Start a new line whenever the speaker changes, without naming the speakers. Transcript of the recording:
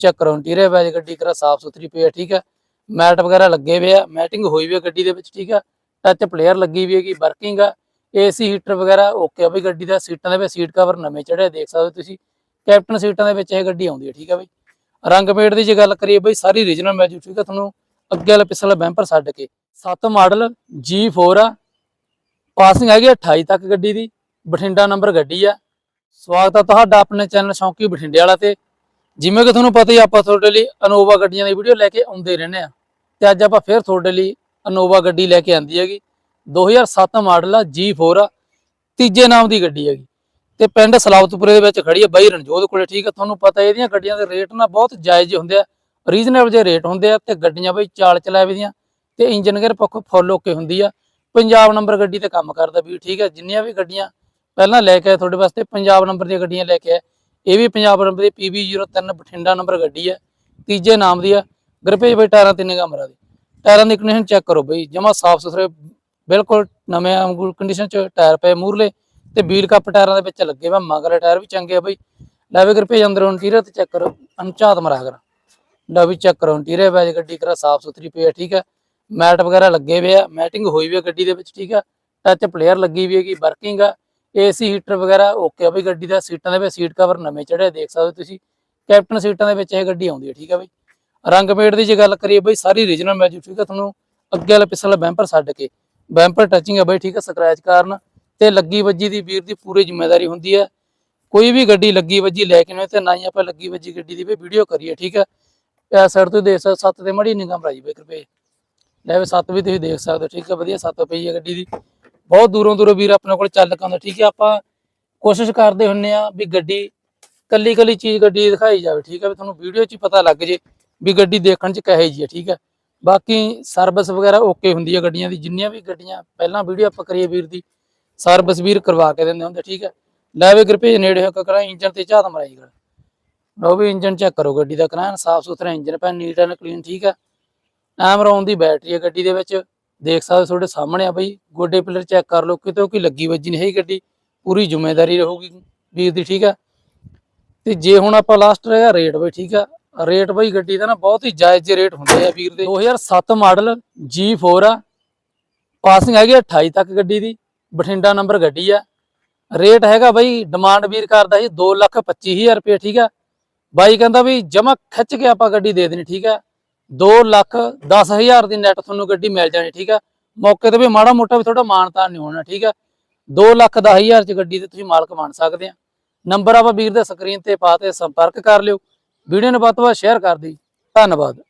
Check ਕਰੋ interior ਵੈਜ ਗੱਡੀ ਕਰਾ ਸਾਫ਼ ਸੁਥਰੀ ਪਈ ਹੈ ਠੀਕ ਹੈ ਮੈਟ ਵਗੈਰਾ ਲੱਗੇ ਹੋਏ ਆ, ਮੈਟਿੰਗ ਹੋਈ ਵੀ ਹੈ ਗੱਡੀ ਦੇ ਵਿੱਚ, ਠੀਕ ਹੈ ਟੱਚ ਪਲੇਅਰ ਲੱਗੀ ਵੀ ਹੈਗੀ ਵਰਕਿੰਗ ਆ। ਏਸੀ ਹੀਟਰ ਵਗੈਰਾ ਓਕੇ ਆ ਬਈ ਗੱਡੀ ਦਾ, ਸੀਟਾਂ ਦੇ ਵਿੱਚ ਸੀਟ ਕਵਰ ਨਵੇਂ ਚੜੇ ਦੇਖ ਸਕਦੇ ਹੋ ਤੁਸੀਂ। ਕੈਪਟਨ ਸੀਟਾਂ ਦੇ ਵਿੱਚ ਇਹ ਗੱਡੀ ਆਉਂਦੀ ਹੈ ਠੀਕ ਹੈ ਬਈ। ਰੰਗ ਪੇਟ ਦੀ ਜੇ ਗੱਲ ਕਰੀਏ ਬਈ, ਸਾਰੀ ਰੀਜਨਲ ਮੈਜੂ ਠੀਕ ਹੈ ਤੁਹਾਨੂੰ ਅੱਗੇ ਵਾਲਾ ਪਿਛਲਾ ਬੈਂਪਰ ਛੱਡ ਕੇ। 7 ਮਾਡਲ G4 ਆ। ਪਾਸਿੰਗ ਹੈਗੀ 28 ਤੱਕ ਗੱਡੀ ਦੀ। ਬਠਿੰਡਾ ਨੰਬਰ ਗੱਡੀ ਆ। ਸਵਾਗਤ ਆ ਤੁਹਾਡਾ ਆਪਣੇ ਚੈਨਲ ਸ਼ੌਂਕੀ ਬਠਿੰਡੇ ਵਾਲਾ ਤੇ। ਜਿਵੇਂ ਕਿ ਤੁਹਾਨੂੰ ਪਤਾ ਹੀ ਆਪਾਂ ਤੁਹਾਡੇ ਲਈ ਅਨੋਵਾ ਗੱਡੀਆਂ ਦੀ ਵੀਡੀਓ ਲੈ ਕੇ ਆਉਂਦੇ ਰਹਿੰਦੇ ਆ। ਤੇ ਅੱਜ ਆਪਾਂ ਫੇਰ ਤੁਹਾਡੇ ਲਈ ਅਨੋਵਾ ਗੱਡੀ ਲੈ ਕੇ ਆਂਦੀ ਹੈਗੀ। 2007 ਮਾਡਲ ਆ G4 ਆ, ਤੀਜੇ ਨਾਮ ਦੀ ਗੱਡੀ ਹੈਗੀ। ਤੇ ਪਿੰਡ ਸਲਾਵਤਪੁਰੇ ਦੇ ਵਿੱਚ ਖੜੀ ਹੈ ਬਾਈ ਰਣਜੋਤ ਕੋਲੇ, ਠੀਕ ਹੈ ਤੁਹਾਨੂੰ ਪਤਾ ਇਹਦੀਆਂ ਗੱਡੀਆਂ ਦੇ ਰੇਟ ਨਾ ਬਹੁਤ ਜਾਇਜ਼ ਹੁੰਦੇ ਆ ਰੀਜ਼ਨੇਬਲ ਜੇ ਰੇਟ ਹੁੰਦੇ ਆ ਤੇ ਗੱਡੀਆਂ ਬਈ ਚਾਲ ਚਲਾਵੇ ਦੀਆਂ ਤੇ ਇੰਜਨ ਗੇਅਰ ਪੱਖੋਂ ਫੁੱਲ ਓਕੇ ਹੁੰਦੀ ਆ। ਪੰਜਾਬ ਨੰਬਰ ਗੱਡੀ ਤੇ ਕੰਮ ਕਰਦਾ ਵੀ ਠੀਕ ਹੈ ਜਿੰਨੀਆਂ ਵੀ ਗੱਡੀਆਂ ਪਹਿਲਾਂ ਲੈ ਕੇ ਆਏ ਤੁਹਾਡੇ ਵਾਸਤੇ, ਪੰਜਾਬ ਨੰਬਰ ਦੀਆਂ ਗੱਡੀਆਂ ਲੈ ਕੇ ਆਏ। ਇਹ ਵੀ ਪੰਜਾਬ ਨੰਬਰ ਦੀ PB03 ਬਠਿੰਡਾ ਨੰਬਰ ਗੱਡੀ ਹੈ, ਤੀਜੇ ਨਾਮ ਦੀ ਆ ਗਰਪੇਜ ਬਈ ਟਾਇਰਾਂ ਤੇ ਨਿਗਾਹ ਮਰਾ ਦੇ। ਟਾਇਰਾਂ ਦੀ ਕੰਡੀਸ਼ਨ ਚੈੱਕ ਕਰੋ ਬਈ, ਜਮਾ ਸਾਫ਼ ਸੁਥਰੇ, ਬਿਲਕੁਲ ਨਵੇਂ ਅੰਗੂਰ ਕੰਡੀਸ਼ਨ ਚ ਟਾਇਰ ਪਏ ਮੂਰਲੇ ਤੇ ਵੀਲ ਕੱਪ ਟਾਇਰਾਂ ਦੇ ਵਿੱਚ ਲੱਗੇ ਵਾ ਮਗਰਲੇ ਟਾਇਰ ਵੀ ਚੰਗੇ ਆ ਬਈ। ਲੈ ਵੀ ਗਰਪੇਜ ਅੰਦਰੋਂ ਇੰਟੀਰੀਅਰ ਤੇ ਚੈੱਕ ਕਰੋ ਅਨਚਾਤ ਮਰਾ ਕਰ। ਲੈ ਵੀ ਚੈੱਕ ਕਰੋ ਇੰਟੀਰੀਅਰ ਵੈਜ ਗੱਡੀ ਕਰਾ, ਸਾਫ਼ ਸੁਥਰੀ ਪਈ ਹੈ ਠੀਕ ਹੈ ਮੈਟ ਵਗੈਰਾ ਲੱਗੇ ਹੋਏ ਆ, ਮੈਟਿੰਗ ਹੋਈ ਵੀ ਹੈ ਗੱਡੀ ਦੇ ਵਿੱਚ, ਠੀਕ ਹੈ ਟੱਚ ਪਲੇਅਰ ਲੱਗੀ ਵੀ ਹੈਗੀ ਵਰਕਿੰਗ ਆ। ਏਸੀ ਹੀਟਰ ਵਗੈਰਾ ਓਕੇ ਆ ਬਈ ਗੱਡੀ ਦਾ ਸੀਟਾਂ ਦੇ ਵਿੱਚ ਸੀਟ ਕਵਰ ਨਵੇਂ ਚੜੇ ਦੇਖ ਸਕਦੇ ਹੋ ਤੁਸੀਂ। ਕੈਪਟਨ ਸੀਟਾਂ ਦੇ ਵਿੱਚ ਇਹ ਗੱਡੀ ਆਉਂਦੀ ਹੈ ਠੀਕ ਹੈ ਬਈ। ਰੰਗ ਪੇਟ ਦੀ ਜੇ ਗੱਲ ਕਰੀਏ ਬਈ, ਸਾਰੀ ਰੀਜਨਲ ਮੈਜੂ ਠੀਕ ਹੈ ਤੁਹਾਨੂੰ ਅੱਗੇ ਵਾਲਾ ਪਿਛਲਾ ਬੈਂਪਰ ਛੱਡ ਕੇ। ਬੈਂਪਰ ਟੱਚਿੰਗ ਹੈ ਬਈ, ਠੀਕ ਹੈ ਸਕ੍ਰੈਚ ਕਾਰਨ। ਤੇ ਲੱਗੀ ਵੱਜੀ ਦੀ ਵੀਰ ਦੀ ਪੂਰੀ ਜ਼ਿੰਮੇਵਾਰੀ ਹੁੰਦੀ ਹੈ ਕੋਈ ਵੀ ਗੱਡੀ ਲੱਗੀ ਵੱਜੀ ਲੈ ਕੇ ਨਾ ਤੇ ਨਾ ਹੀ ਆਪਾਂ ਲੱਗੀ ਵੱਜੀ ਗੱਡੀ ਦੀ ਵੀ ਵੀਡੀਓ ਕਰੀਏ, ਠੀਕ ਹੈ ਇਹ ਸਾਈਡ ਤੁਸੀਂ ਦੇਖ ਸਕਦੇ ਸੱਤ ਤੇ ਮੜੀ ਨਿਗਮ ਰਾਜੀ ਬਈ ਰੁਪਏ ਲੈ ਵੀ ਸੱਤ ਵੀ ਤੁਸੀਂ ਦੇਖ ਸਕਦੇ ਹੋ, ਠੀਕ ਹੈ ਵਧੀਆ ਸੱਤ ਪਈ ਹੈ ਗੱਡੀ ਦੀ। ਬਹੁਤ ਦੂਰੋਂ ਦੂਰੋਂ ਵੀਰ ਆਪਣੇ ਕੋਲ ਚੱਲ ਕੇ ਆਉਂਦਾ, ਠੀਕ ਹੈ? ਆਪਾਂ ਕੋਸ਼ਿਸ਼ ਕਰਦੇ ਹੁੰਨੇ ਆ ਵੀ ਗੱਡੀ, ਕੱਲੀ ਕੱਲੀ ਚੀਜ਼ ਗੱਡੀ ਦਿਖਾਈ ਜਾਵੇ, ਠੀਕ ਹੈ? ਵੀ ਤੁਹਾਨੂੰ ਵੀਡੀਓ 'ਚ ਹੀ ਪਤਾ ਲੱਗ ਜੇ ਵੀ ਗੱਡੀ ਦੇਖਣ 'ਚ ਕਹੇ ਜੀ ਹੈ, ਠੀਕ ਹੈ? ਬਾਕੀ ਸਰਵਿਸ ਵਗੈਰਾ ਓਕੇ ਹੁੰਦੀ ਹੈ ਗੱਡੀਆਂ ਦੀ, ਜਿੰਨੀਆਂ ਵੀ ਗੱਡੀਆਂ, ਪਹਿਲਾਂ ਵੀਡੀਓ ਆਪਾਂ ਕਰੀਏ ਵੀਰ ਦੀ, ਸਰਵਿਸ ਵੀਰ ਕਰਵਾ ਕੇ ਦਿੰਦੇ ਹੁੰਦੇ, ਠੀਕ ਹੈ? ਲੈ ਵੀ ਗਰਪੇ ਨੇੜੇ ਹੋ ਕੇ ਕਰਾਂ ਇੰਜਨ ਤੇ ਝਾਤ ਮਰਾਈ ਕਰ। ਲਓ ਵੀ ਇੰਜਨ ਚੈੱਕ ਕਰੋ, ਗੱਡੀ ਦਾ ਕਰਾਂ ਸਾਫ਼ ਸੁਥਰਾ ਇੰਜਨ ਪੈ ਨੀਟ ਐਂਡ ਕਲੀਨ ਠੀਕ ਹੈ? ਐਮਰੌਨ ਦੀ ਬੈਟਰੀ ਹੈ ਗੱਡੀ ਦੇ ਵਿੱਚ। ਦੇਖ ਸਕਦੇ ਤੁਹਾਡੇ ਸਾਹਮਣੇ ਆ ਬਈ, ਗੋਡੇ ਪਿਲਰ ਚੈੱਕ ਕਰ ਲਓ, ਕਿਤੇ ਕੋਈ ਲੱਗੀ ਵੱਜੀ ਨਹੀਂ ਹੈ ਗੱਡੀ, ਪੂਰੀ ਜ਼ਿੰਮੇਵਾਰੀ ਰਹੂਗੀ ਵੀਰ ਦੀ, ਠੀਕ ਹੈ ਤੇ ਜੇ ਹੁਣ ਆਪਾਂ ਲਾਸਟ ਰਹੇਗਾ ਰੇਟ ਬਈ, ਠੀਕ ਆ? ਰੇਟ ਬਈ ਗੱਡੀ ਦਾ ਨਾ ਬਹੁਤ ਹੀ ਜਾਇਜ਼ ਜਿਹੇ ਰੇਟ ਹੁੰਦੇ ਆ ਵੀਰ ਦੇ। 2007 ਮਾਡਲ G4 ਆ ਪਾਸਿੰਗ ਹੈਗੀ 28 ਤੱਕ ਗੱਡੀ ਦੀ, ਬਠਿੰਡਾ ਨੰਬਰ ਗੱਡੀ ਆ। ਰੇਟ ਹੈਗਾ ਬਈ ਡਿਮਾਂਡ ਵੀਰ ਕਰਦਾ ਸੀ 225000 ਰੁਪਏ, ਠੀਕ ਆ? ਬਾਈ ਕਹਿੰਦਾ ਵੀ ਜਮਾ ਖਿੱਚ ਕੇ ਆਪਾਂ ਗੱਡੀ ਦੇ ਦੇਣੀ, ਠੀਕ ਆ? 2 ਲੱਖ 10000 ਦੀ ਨੈਟ ਤੁਹਾਨੂੰ ਗੱਡੀ ਮਿਲ ਜਾਣੀ, ਠੀਕ ਆ? ਮੌਕੇ ਤੇ ਵੀ ਮਾੜਾ ਮੋਟਾ ਵੀ ਥੋੜਾ ਮਾਨਤਾਨ ਨਹੀਂ ਹੋਣਾ, ਠੀਕ ਆ? 2 ਲੱਖ 10000 ਚ ਗੱਡੀ ਤੇ ਤੁਸੀਂ ਮਾਲਕ ਬਣ ਸਕਦੇ ਆ। ਨੰਬਰ ਆਪਾਂ ਵੀਰ ਦੇ ਸਕਰੀਨ ਤੇ ਪਾ ਤੇ ਸੰਪਰਕ ਕਰ ਲਿਓ। ਵੀਡੀਓ ਨੂੰ ਵੱਧ ਤੋਂ ਵੱਧ ਸ਼ੇਅਰ ਕਰ ਦਿਓ। ਧੰਨਵਾਦ।